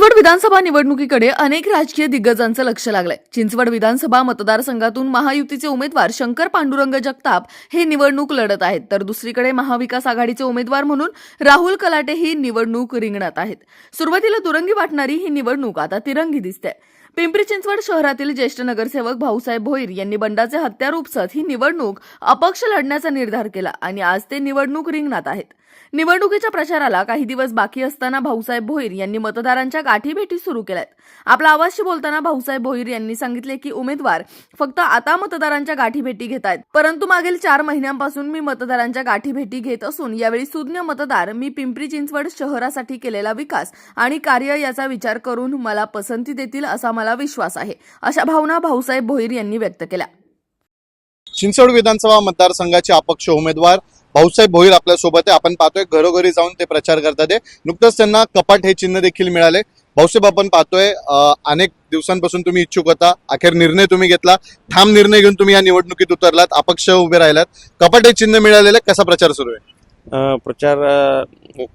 चिंचवड विधानसभा निवडणुकीकडे अनेक राजकीय दिग्गजांचं लक्ष लागलंय. चिंचवड विधानसभा मतदारसंघातून महायुतीचे उमेदवार शंकर पांडुरंग जगताप हे निवडणूक लढत आहेत. तर दुसरीकडे महाविकास आघाडीचे उमेदवार म्हणून राहुल कलाटे ही निवडणूक रिंगणात आहेत. सुरुवातीला दुरंगी वाटणारी ही निवडणूक आता तिरंगी दिसते पिंपरी चिंचवड शहरातील ज्येष्ठ नगरसेवक भाऊसाहेब भोईर यांनी बंडाचे हत्यार उपसत ही निवडणूक अपक्ष लढण्याचा निर्धार केला आणि आज ते निवडणूक रिंगणात आहेत. निवडणुकीच्या प्रचाराला काही दिवस बाकी असताना भाऊसाहेब भोईर यांनी मतदारांच्या गाठीभेटी सुरू केल्यात. आपला आवाजशी बोलताना भाऊसाहेब भोईर यांनी सांगितले की उमेदवार फक्त आता मतदारांच्या गाठीभेटी घेत आहेत परंतु मागील चार महिन्यांपासून मी मतदारांच्या गाठीभेटी घेत असून यावेळी सुज्ञ मतदार मी पिंपरी चिंचवड शहरासाठी केलेला विकास आणि कार्य याचा विचार करून मला पसंती देतील असा मला विश्वास आहे अशा भावना भाऊसाहेब भोईर यांनी व्यक्त केल्या. चिंचवड विधानसभा मतदारसंघाचे अपक्ष उमेदवार भाऊसाहेब भोईर आपल्यासोबत आहे. आपण पाहतोय घरोघरी जाऊन ते प्रचार करतात आहे नुकतंच त्यांना कपाट हे चिन्ह देखील मिळाले. भाऊसाहेब आपण पाहतोय अनेक दिवसांपासून तुम्ही इच्छुक होता. अखेर निर्णय तुम्ही घेतला. ठाम निर्णय घेऊन तुम्ही या निवडणुकीत उतरलात. अपक्ष उभे राहिलात. कपाट हे चिन्ह मिळालेलं. कसा प्रचार सुरू आहे? प्रचार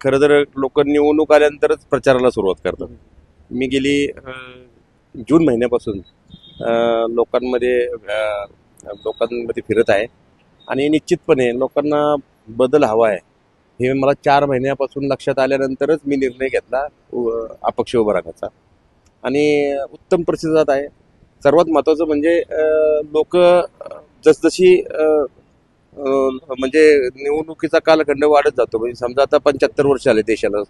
खरं तर लोक निवडणूक आल्यानंतरच प्रचाराला सुरुवात करतात. मी गेली जून महिन्यापासून लोकांमध्ये लोकांमध्ये फिरत आहे. आणि निश्चितपणे लोकांना बदल हवा आहे. हे मला चार महिन्यापासून लक्षात आल्यानंतरच मी निर्णय घेतला अपक्ष उभा राहण्याचा. आणि उत्तम प्रतिसाद आहे. सर्वात महत्त्वाचं म्हणजे लोक जसजशी म्हणजे निवडणुकीचा कालखंड वाढत जातो म्हणजे समजा आता पंच्याहत्तर वर्ष आले देशाला.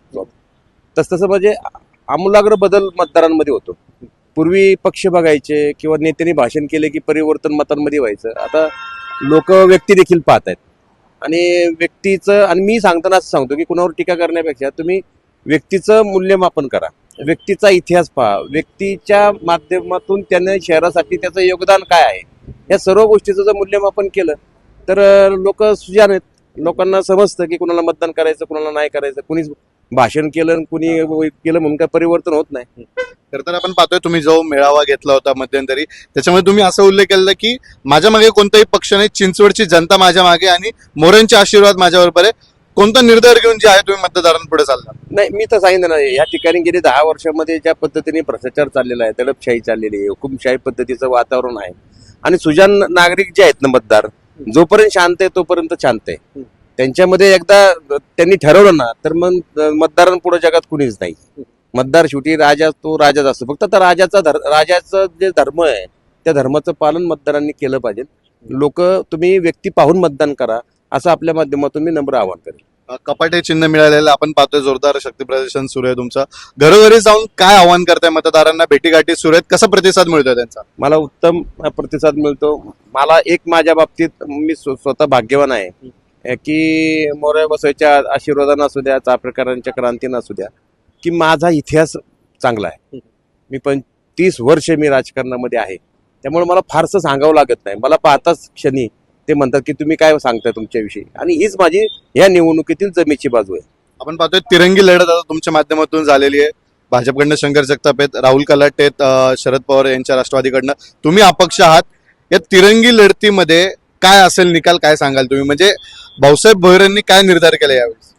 तसतसं म्हणजे आमूलाग्र बदल मतदारांमध्ये होतो. पूर्वी पक्ष बघायचे किंवा नेत्यांनी भाषण केले की परिवर्तन मतांमध्ये व्हायचं. आता लोक व्यक्ती देखील पाहत आहेत. आणि व्यक्तीचं आणि मी सांगताना असं सांगतो की कुणावर टीका करण्यापेक्षा तुम्ही व्यक्तीचं मूल्यमापन करा. व्यक्तीचा इतिहास पहा. व्यक्तीच्या माध्यमातून त्याने शहरासाठी त्याचं योगदान काय आहे? या सर्व गोष्टीचं जर मूल्यमापन केलं तर लोक सुजान आहेत. लोकांना समजतं की कुणाला मतदान करायचं कुणाला नाही करायचं. कुणीच भाषण केलं आणि कुणी केलं म्हणून काय परिवर्तन होत नाही. खरं तर आपण पाहतोय तुम्ही जो मेळावा घेतला होता मध्यंतरी त्याच्यामध्ये तुम्ही असं उल्लेख केलेला की माझ्या मागे कोणताही पक्ष नाही चिंचवडची जनता माझ्या मागे आणि मोऱ्यांचे आशीर्वाद माझ्याबरोबर आहे. कोणता निर्धार घेऊन जे आहे तुम्ही मतदारांपुढे चालला? नाही मी तर सांगितलं ना या ठिकाणी गेले दहा वर्षामध्ये ज्या पद्धतीने भ्रष्टाचार चाललेला आहे दडपशाही चाललेली आहे हुकुमशाही पद्धतीचं वातावरण आहे. आणि सुजान नागरिक जे आहेत ना मतदार जोपर्यंत शांत आहे तोपर्यंत शांत आहे. त्यांच्यामध्ये एकदा त्यांनी ठरवलं ना तर मग मतदारांपुढे जगात कुणीच नाही. मतदार शेवटी राजा तो राजाच असतो. फक्त आता राजाचा धर राजाचं जे धर्म आहे त्या धर्माचं पालन मतदारांनी केलं पाहिजे. लोक तुम्ही व्यक्ती पाहून मतदान करा असं आपल्या माध्यमातून मी नम्र आवाहन करेन. कपाट चिन्ह मिळालेलं आपण पाहतोय जोरदार शक्ती प्रदर्शन सुरू आहे तुमचं. घरोघरी जाऊन काय आव्हान करताय मतदारांना? भेटीगाठी सुरू आहेत. कसा प्रतिसाद मिळतोय त्यांचा? मला उत्तम प्रतिसाद मिळतो. मला एक माझ्या बाबतीत मी स्व- स्वतः भाग्यवान आहे. की मोऱ्या बसवायच्या आशीर्वादानं असू द्या चापेकरांच्या क्रांतीनं असू द्या की माझा इतिहास चांगला आहे. मी पण तीस वर्ष मी राजकारणामध्ये आहे. त्यामुळे मला फारसं सांगावं लागत नाही. मला पाहताच क्षणी ते म्हणतात की तुम्ही काय सांगताय तुमच्याविषयी? आणि हीच माझी या निवडणुकीतील जमेची बाजू आहे. आपण पाहतोय तिरंगी लढत आता तुमच्या माध्यमातून झालेली आहे. भाजपकडनं शंकर जगताप आहेत राहुल कलाटे आहेत शरद पवार यांच्या राष्ट्रवादीकडनं. तुम्ही अपक्ष आहात. या तिरंगी लढतीमध्ये काय असेल निकाल काय सांगाल तुम्ही? म्हणजे भाऊसाहेब भोईरांनी काय निर्धार केला यावेळेस?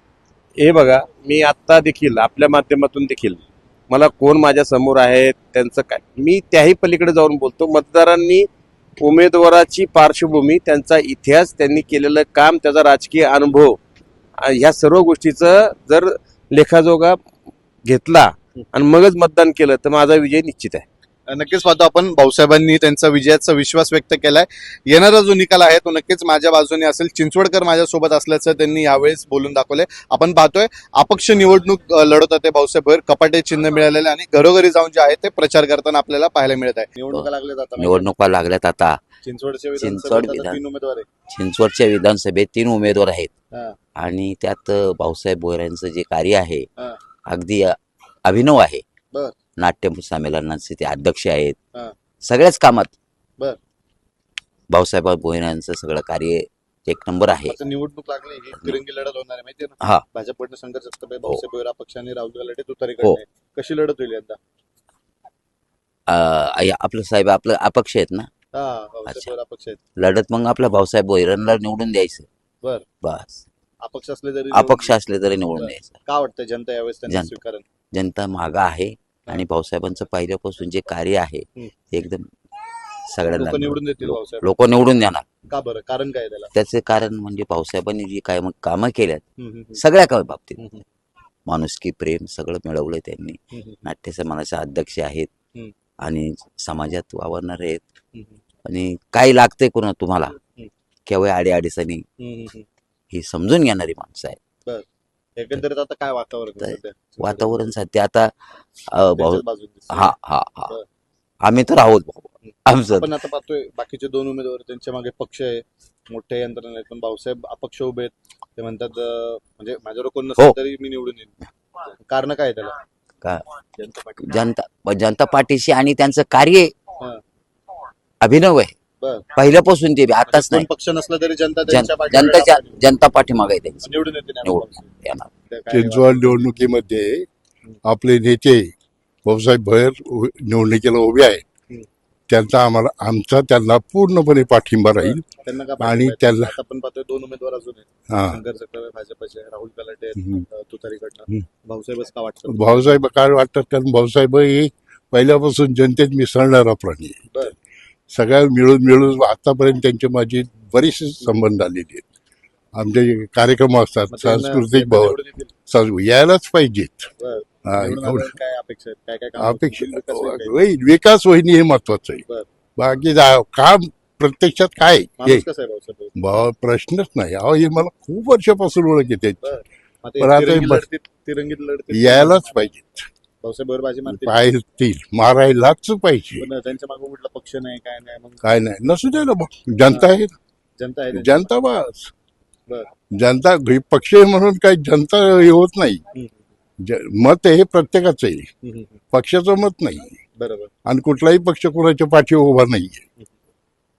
हे बघा मी आत्ता देखील आपल्या माध्यमातून देखील मला कोण माझ्यासमोर आहे त्यांचं काय? मी त्याही पलीकडे जाऊन बोलतो. मतदारांनी उमेदवाराची पार्श्वभूमी त्यांचा इतिहास त्यांनी केलेलं काम त्याचा राजकीय अनुभव ह्या सर्व गोष्टीचं जर लेखाजोगा घेतला आणि मगच मतदान केलं तर माझा विजय निश्चित आहे. नक्कीच पाहतो आपण. भाऊसाहेबांनी त्यांचा विजयाचा विश्वास व्यक्त केलाय. येणारा जो निकाल आहे तो नक्कीच माझ्या बाजूने असेल. चिंचवडकर माझ्यासोबत असल्याचं त्यांनी यावेळेस बोलून दाखवलंय. आपण पाहतोय अपक्ष निवडणूक लढत होते भाऊसाहेब कपाटे चिन्ह मिळालेले आणि घरोघरी जाऊन जे आहे ते प्रचार करताना आपल्याला पाहायला मिळत आहे. निवडणुका लागल्या जातात. निवडणुका लागल्यात आता. चिंचवडच्या चिंचवड आता विधान- तीन उमेदवार चिंचवडच्या विधानसभेत तीन उमेदवार आहेत. हा. आणि त्यात भाऊसाहेब बोरांचं जे कार्य आहे हा. अगदी अभिनव आहे. बर. नाट्य संमेलनाचे ते अध्यक्ष आहेत हा. सगळ्याच कामात बर. भाऊसाहेब बोरांचं सगळं कार्य एक नंबर आहे आता निवडणूक लागली ही तिरंगी लढत होणार आहे माहितीये ना हा. भाजपकडनं शंकर जगताप भाऊसाहेब भोईर अपक्षाने राहुल गलाटे हो. तुतारीकडे कशी लढत होईल यंदा अ, या- आपलं साहेब आपलं अपक्ष आहेत ना हा भाऊसाहेब अच्छा. भोईर आहेत लढत मग आपल्या भाऊसाहेब बोरांना निवडून द्यायचं बर. बस अपक्ष असले तरी अपक्ष असले तरी निवडून बर. द्यायचं का वाटतं जनता यावेळेस त्यांना जनता. स्वीकारण जनता मागा आहे आणि भाऊसाहेबांचं पहिल्यापासून जे कार्य आहे. ते एकदम सगळ्यांना लोक निवडून देतील भाऊसाहेब. लोक निवडून देणार. का बरं? कारण काय आहे त्याला? त्याचे कारण म्हणजे भाऊसाहेबांनी जी काय मग कामं केल्यात हम्म, हम्म, सगळ्या का बाबतीत हम्म, माणुसकी प्रेम सगळं मिळवलं त्यांनी. हम्म, हम्म, नाट्य समाजाचे अध्यक्ष आहेत हम्म. आणि समाजात वावरणारे आहेत. हम्म, आणि काय लागतंय कोणा तुम्हाला. केव्हा आडी अडीचणी हम्म, हम्म, हम्म. ही समजून घेणारी माणसं आहे एकंदरीत आता काय वातावरण आहे सध्या? वातावरण सध्या आता अं, भाऊ त्यांच्याच बाजूने दिसतंय. हा हा हा बरं. आम्ही तर आहोत भाऊ आमचं आपण आता पाहतोय बाकीचे दोन उमेदवार त्यांच्या मागे पक्ष आहे मोठ्या यंत्रणा आहेत पण भाऊसाहेब अपक्ष उभे आहेत ते म्हणतात अं, म्हणजे माझ्यावर कोण नसेल हो. तरी मी निवडून येईन कारण काय आहे त्याला का जनता पार्टी जनता जनता पार्टीशी आणि त्यांचं कार्य हा. अभिनव आहे. पहिल्यापासून ते आताच म्हणजे कोण नाही. पक्ष नसला तरी जनता जनताच्या जनता पाठीमागे आहे त्यांची. निवडून येते. येणार. चिंचवड निवडणुकीमध्ये आपले नेते भाऊसाहेब भैर निवडणुकीला उभे आहेत. त्यांचा आम्हाला आमचा त्यांना पूर्णपणे पाठिंबा राहील. त्यांना का आणि आता आपण पाहतोय दोन उमेदवार अजून हा. भाजपचे राहुल कलाटे तुतारीकडनं. भाऊसाहेबच का वाटतं? भाऊसाहेब काय वाटतात? कारण भाऊसाहेब हे पहिल्यापासून जनतेत मिसळणारा प्राणी. सगळ्या मिळून मिळून आतापर्यंत त्यांचे माझे बरेचसे संबंध आलेले आहेत. आमचे जे कार्यक्रम असतात सांस्कृतिक भवन यायलाच पाहिजेत. हा, अपेक्षा? अपेक्षा विकास होईल होईन हे महत्वाचं आहे. बाकी काम प्रत्यक्षात काय? हे. प्रश्नच नाही. अहो हे मला खूप वर्षापासून ओळख येते पण आता हे तिरंगीत यायलाच पाहिजेत. भाऊसाहेब बरोबर बाजी मारतील पाहिजेतील मारायलाच पाहिजे. पण त्यांच्या मागे कुठला पक्ष नाही काय नाही मग? काय नाही. नसू द्या ना जनता आहे जनता आहे जनता बस. बरं. जनता हे पक्ष आहे म्हणून काही जनता हे होत नाही. हम्म, ज- मत हे प्रत्येकाचं आहे. हम्म, हम्म, हम्म. पक्षाचं मत नाही. बरोबर. आणि कुठलाही पक्ष कोणाच्या पाठी उभा नाहीये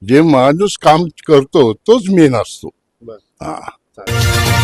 जे माणूस काम करतो तोच मेन असतो. बरं. हा. चालेल.